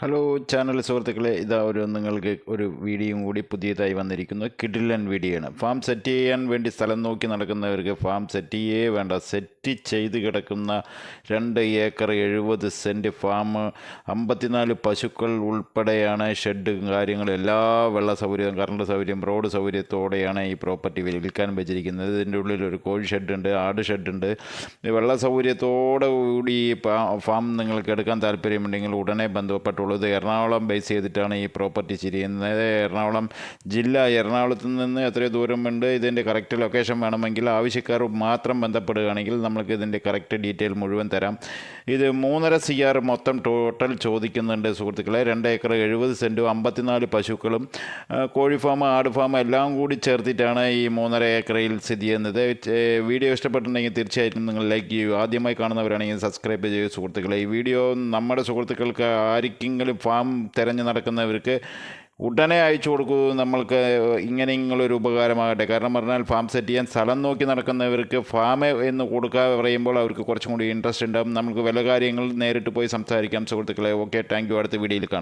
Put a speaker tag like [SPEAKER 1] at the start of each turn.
[SPEAKER 1] Hello channel സുഹൃത്തുക്കളെ ഇതാ ഒരു നിങ്ങൾക്ക് ഒരു വീഡിയോയും കൂടി പുതിയതായി വന്നിരിക്കുന്നു. കിഡിലൻ വീഡിയോ ആണ് ഫാം സെറ്റ് ചെയ്യാൻ വേണ്ടി സ്ഥലം നോക്കി നടക്കുന്നവർക്ക് ഫാം സെറ്റ് ചെയ്യേ വേണ്ട. സെറ്റ് ചെയ്ത് കിടക്കുന്ന രണ്ട് ഏക്കർ എഴുപത് സെന്റ് ഫാം അമ്പത്തിനാല് പശുക്കൾ ഉൾപ്പെടെയാണ് ഷെഡ് കാര്യങ്ങൾ എല്ലാ വെള്ള സൗകര്യവും കറണ്ട് സൗകര്യം റോഡ് സൗകര്യത്തോടെയാണ് ഈ പ്രോപ്പർട്ടി വിൽക്കാൻ വെച്ചിരിക്കുന്നത്. ഇതിന്റെ ഉള്ളിൽ ഒരു കോഴി ഷെഡുണ്ട് ആട് ഷെഡുണ്ട് വെള്ള സൗകര്യത്തോടു കൂടി ഫാം നിങ്ങൾക്ക് എടുക്കാൻ താല്പര്യമുണ്ടെങ്കിൽ ഉടനെ ബന്ധപ്പെട്ടുള്ളൂ ഇത് എറണാകുളം ബേസ് ചെയ്തിട്ടാണ് ഈ പ്രോപ്പർട്ടി ചെയ്യുന്നത് എറണാകുളം ജില്ല എറണാകുളത്തു നിന്ന് എത്രയോ ഉണ്ട്. ഇതിന്റെ കറക്റ്റ് ലൊക്കേഷൻ വേണമെങ്കിൽ ആവശ്യക്കാർ മാത്രം ബന്ധപ്പെടുകയാണെങ്കിൽ നമുക്ക് ഇതിന്റെ കറക്റ്റ് ഡീറ്റെയിൽ മുഴുവൻ തരാം. ഇത് മൂന്നര സി ആർ മൊത്തം ടോട്ടൽ ചോദിക്കുന്നുണ്ട് സുഹൃത്തുക്കളെ. രണ്ട് ഏക്കർ എഴുപത് സെന്റും അമ്പത്തിനാല് പശുക്കളും കോഴി ഫാം ആട് ഫാം എല്ലാം കൂടി ചേർത്തിട്ടാണ് ഈ മൂന്നര ഏക്കറയിൽ സ്ഥിതി ചെയ്യുന്നത്. വീഡിയോ ഇഷ്ടപ്പെട്ടിട്ടുണ്ടെങ്കിൽ തീർച്ചയായിട്ടും നിങ്ങൾ ലൈക്ക് ചെയ്യൂ ആദ്യമായി കാണുന്നവരാണെങ്കിൽ സബ്സ്ക്രൈബ് ചെയ്യൂ സുഹൃത്തുക്കളെ. ഈ വീഡിയോ നമ്മുടെ സുഹൃത്തുക്കൾക്ക് ആർക്കെങ്കിലും ഫാം തിരഞ്ഞു നടക്കുന്നവർക്ക് ഉടനെ അയച്ചു കൊടുക്കൂ നമ്മൾക്ക് ഇങ്ങനെ ഇങ്ങനൊരു ഉപകാരമാകട്ടെ. കാരണം പറഞ്ഞാൽ ഫാം സെറ്റ് ചെയ്യാൻ സ്ഥലം നോക്കി നടക്കുന്നവർക്ക് ഫാം എന്ന് കൊടുക്കുക പറയുമ്പോൾ അവർക്ക് കുറച്ചും കൂടി ഇൻട്രസ്റ്റ് ഉണ്ടാകും നമുക്ക് വില കാര്യങ്ങൾ നേരിട്ട് പോയി സംസാരിക്കാം സുഹൃത്തുക്കളെ. ഓക്കെ താങ്ക് യു അടുത്ത വീഡിയോയിൽ കാണാം.